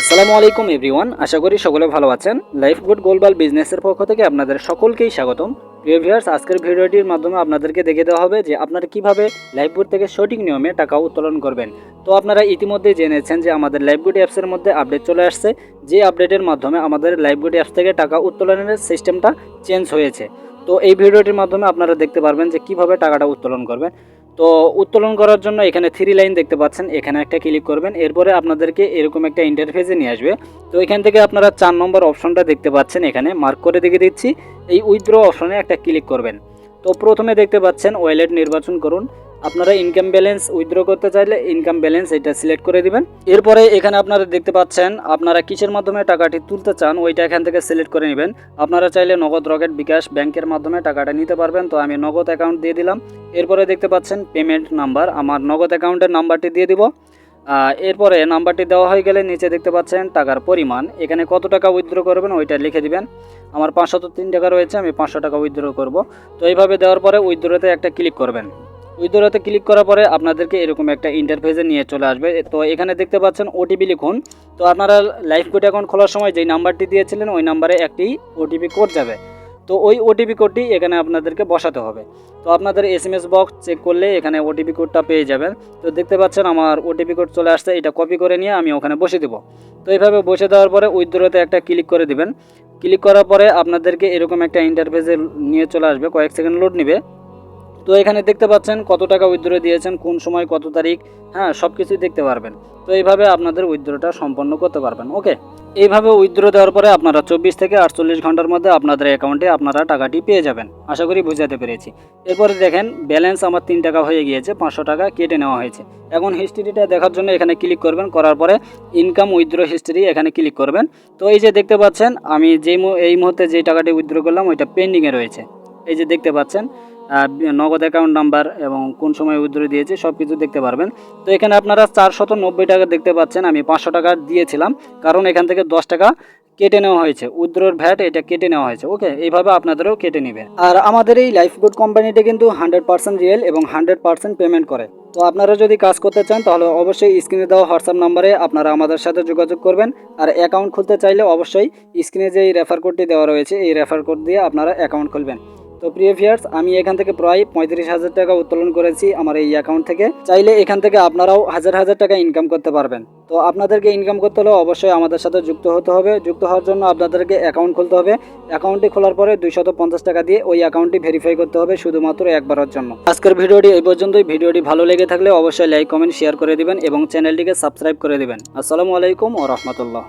আসসালামু আলাইকুম এভরিওয়ান, আশা করি সকলে ভালো আছেন। লাইফ গুড গোলবাল বিজনেসের পক্ষ থেকে আপনাদের সকলকেই স্বাগতম। প্রিয় ভিউয়ার্স, আজকের ভিডিওটির মাধ্যমে আপনাদেরকে দেখে দেওয়া হবে যে আপনারা কীভাবে লাইফগুড থেকে সঠিক নিয়মে টাকা উত্তোলন করবেন। তো আপনারা ইতিমধ্যে জেনেছেন যে আমাদের লাইফগুড অ্যাপসের মধ্যে আপডেট চলে আসছে। যে আপডেটের মাধ্যমে আমাদের লাইফগুড অ্যাপস থেকে টাকা উত্তোলনের সিস্টেমটা চেঞ্জ হয়েছে। তো এই ভিডিওটির মাধ্যমে আপনারা দেখতে পারবেন যে কীভাবে টাকাটা উত্তোলন করবেন। তো উত্তোলন করার জন্য এখানে থ্রি লাইন দেখতে পাচ্ছেন। এখানে একটা ক্লিক করবেন, এরপরে আপনাদেরকে এরকম একটা ইন্টারফেসে নিয়ে আসবে। তো এখান থেকে আপনারা চার নম্বর অপশনটা দেখতে পাচ্ছেন এখানে। মার্ক করে দেখে দিচ্ছি, এই উইথড্র অপশনে একটা ক্লিক করবেন। তো প্রথমে দেখতে পাচ্ছেন ওয়ালেট নির্বাচন করুন। আপনারা ইনকাম ব্যালেন্স উইথড্র করতে চাইলে ইনকাম ব্যালেন্স এটা সিলেক্ট করে দিবেন। এরপরে এখানে আপনারা দেখতে পাচ্ছেন, আপনারা কিসের মাধ্যমে টাকাটি তুলতে চান ওইটা এখান থেকে সিলেক্ট করে নেবেন। আপনারা চাইলে নগদ রকেট বিকাশ ব্যাংকের মাধ্যমে টাকাটা নিতে পারবেন। তো আমি নগদ অ্যাকাউন্ট দিয়ে দিলাম। এরপরে দেখতে পাচ্ছেন পেমেন্ট নাম্বার আমার নগদ অ্যাকাউন্টের নাম্বারটি দিয়ে দিব। এরপরে নাম্বারটি দেওয়া হয়ে গেলে নিচে দেখতে পাচ্ছেন টাকার পরিমাণ। এখানে কত টাকা উইথড্র করবেন ওইটা লিখে দিবেন। আমার পাঁচশো তিন টাকা রয়েছে, আমি পাঁচশো টাকা উইথড্র করব। তো এইভাবে দেওয়ার পরে উইথড্রতে একটা ক্লিক করবেন। উইথড্রতে ক্লিক করার পরে আপনাদেরকে এরকম একটা ইন্টারফেসে নিয়ে চলে আসবে। তো এখানে দেখতে পাচ্ছেন ওটিপি লিখুন। তো আপনারা লাইফ কোড অ্যাকাউন্ট খোলার সময় যেই নাম্বারটি দিয়েছিলেন, ওই নাম্বারে একটি ওটিপি কোড যাবে। তো ওই ওটিপি কোডটি এখানে আপনাদেরকে বসাতে হবে। তো আপনাদের S M S box check করলে এখানে ওটিপি কোডটা পেয়ে যাবেন। তো দেখতে পাচ্ছেন আমার ওটিপি কোড চলে আসছে, এটা কপি করে নিয়ে আমি ওখানে বসে দেবো। তো এইভাবে বসে দেওয়ার পরে উইথড্রতে একটা ক্লিক করে দিবেন। ক্লিক করার পরে আপনাদেরকে এরকম একটা ইন্টারফেসে নিয়ে চলে আসবে, কয়েক সেকেন্ড লোড নেবে। তো এখানে দেখতে পাচ্ছেন কত টাকা উইথড্র দিয়েছেন, কোন সময়, কত তারিখ হ্যাঁ সব কিছুই দেখতে পারবেন। তো এইভাবে আপনাদের উইথড্রটা সম্পন্ন করতে পারবেন ওকে এইভাবে উইথড্র দেওয়ার পরে আপনারা চব্বিশ থেকে আটচল্লিশ ঘণ্টার মধ্যে আপনাদের অ্যাকাউন্টে আপনারা টাকাটি পেয়ে যাবেন। আশা করি বুঝাতে পেরেছি। এরপরে দেখেন ব্যালেন্স আমার তিন টাকা হয়ে গিয়েছে, পাঁচশো টাকা কেটে নেওয়া হয়েছে। এখন হিস্ট্রিটা দেখার জন্য এখানে ক্লিক করবেন, করার পরে ইনকাম উইথড্র হিস্ট্রি এখানে ক্লিক করবেন। তো এই যে দেখতে পাচ্ছেন, আমি মু- এই মুহূর্তে যে টাকাটি উইথড্র করলাম, ওইটা পেন্ডিংয়ে রয়েছে। এই যে দেখতে পাচ্ছেন নগদ অ্যাকাউন্ট নাম্বার এবং কোন সময় উইথড্র দিয়েছে সব কিছু দেখতে পারবেন। তো এখানে আপনারা চারশত নব্বই টাকা দেখতে পাচ্ছেন, আমি পাঁচশো টাকা দিয়েছিলাম, কারণ এখান থেকে দশ টাকা কেটে নেওয়া হয়েছে। উইথড্রর ভ্যাট এটা কেটে নেওয়া হয়েছে ওকে এইভাবে আপনাদেরও কেটে নেবে আর আমাদের এই লাইফ গুড কোম্পানিটা কিন্তু হান্ড্রেড পার্সেন্ট রিয়েল এবং হান্ড্রেড পার্সেন্ট পেমেন্ট করে। তো আপনারা যদি কাজ করতে চান, তাহলে অবশ্যই স্ক্রিনে দেওয়া হোয়াটসঅ্যাপ নাম্বারে আপনারা আমাদের সাথে যোগাযোগ করবেন। আর অ্যাকাউন্ট খুলতে চাইলে অবশ্যই স্ক্রিনে যে এই রেফার কোডটি দেওয়া রয়েছে, এই রেফার কোড দিয়ে আপনারা অ্যাকাউন্ট খুলবেন। তো প্রিয় ভিয়ার্স আমি এখান থেকে প্রায় পঁয়ত্রিশ হাজার টাকা উত্তোলন করেছি আমার এই অ্যাকাউন্ট থেকে। চাইলে এখান থেকে আপনারাও হাজার হাজার টাকা ইনকাম করতে পারবেন। তো আপনাদেরকে ইনকাম করতে হলে অবশ্যই আমাদের সাথে যুক্ত হতে হবে। যুক্ত হওয়ার জন্য আপনাদেরকে অ্যাকাউন্ট খুলতে হবে। অ্যাকাউন্টটি খোলার পরে দুইশত পঞ্চাশ টাকা দিয়ে ওই অ্যাকাউন্টটি ভেরিফাই করতে হবে শুধুমাত্র একবারের জন্য। আজকের ভিডিওটি এই পর্যন্তই। ভিডিওটি ভালো লেগে থাকলে অবশ্যই লাইক কমেন্ট শেয়ার করে দিবেন এবং চ্যানেলটিকে সাবস্ক্রাইব করে দিবেন। আসসালামু আলাইকুম ও রহমতুল্লাহ।